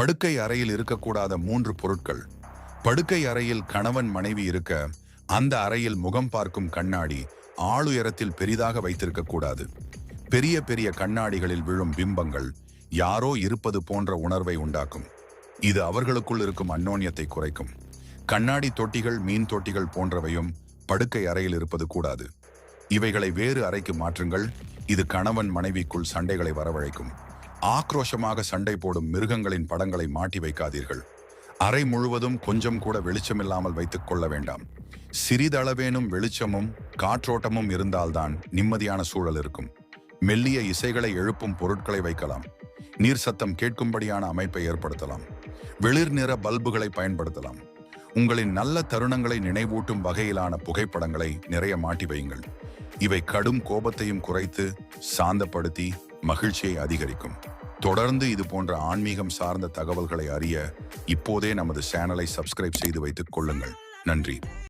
படுக்கை அறையில் இருக்கக்கூடாத மூன்று பொருட்கள். படுக்கை அறையில் கணவன் மனைவி இருக்க அந்த அறையில் முகம் பார்க்கும் கண்ணாடி ஆளுயரத்தில் பெரிதாக வைத்திருக்க கூடாது. பெரிய பெரிய கண்ணாடிகளில் விழும் பிம்பங்கள் யாரோ இருப்பது போன்ற உணர்வை உண்டாக்கும். இது அவர்களுக்குள் இருக்கும் அன்னோன்யத்தை குறைக்கும். கண்ணாடி தொட்டிகள் மீன் தொட்டிகள் போன்றவையும் படுக்கை அறையில் இருப்பது கூடாது. இவைகளை வேறு அறைக்கு மாற்றுங்கள். இது கணவன் மனைவிக்குள் சண்டைகளை வரவழைக்கும். ஆக்ரோஷமாக சண்டை போடும் மிருகங்களின் படங்களை மாட்டி வைக்காதீர்கள். அறை முழுவதும் கொஞ்சம் கூட வெளிச்சமில்லாமல் வைத்துக் கொள்ள வேண்டாம். சிறிதளவேனும் வெளிச்சமும் காற்றோட்டமும் இருந்தால்தான் நிம்மதியான சூழல் இருக்கும். மெல்லிய இசைகளை எழுப்பும் பொருட்களை வைக்கலாம். நீர் சத்தம் கேட்கும்படியான அமைப்பை ஏற்படுத்தலாம். வெளிர் நிற பல்புகளை பயன்படுத்தலாம். உங்களின் நல்ல தருணங்களை நினைவூட்டும் வகையிலான புகைப்படங்களை நிறைய மாட்டி வையுங்கள். இவை கடும் கோபத்தையும் குறைத்து சாந்தப்படுத்தி மகிழ்ச்சியை அதிகரிக்கும். தொடர்ந்து இது போன்ற ஆன்மீகம் சார்ந்த தகவல்களை அறிய இப்போதே நமது சேனலை சப்ஸ்கிரைப் செய்து வைத்துக் கொள்ளுங்கள். நன்றி.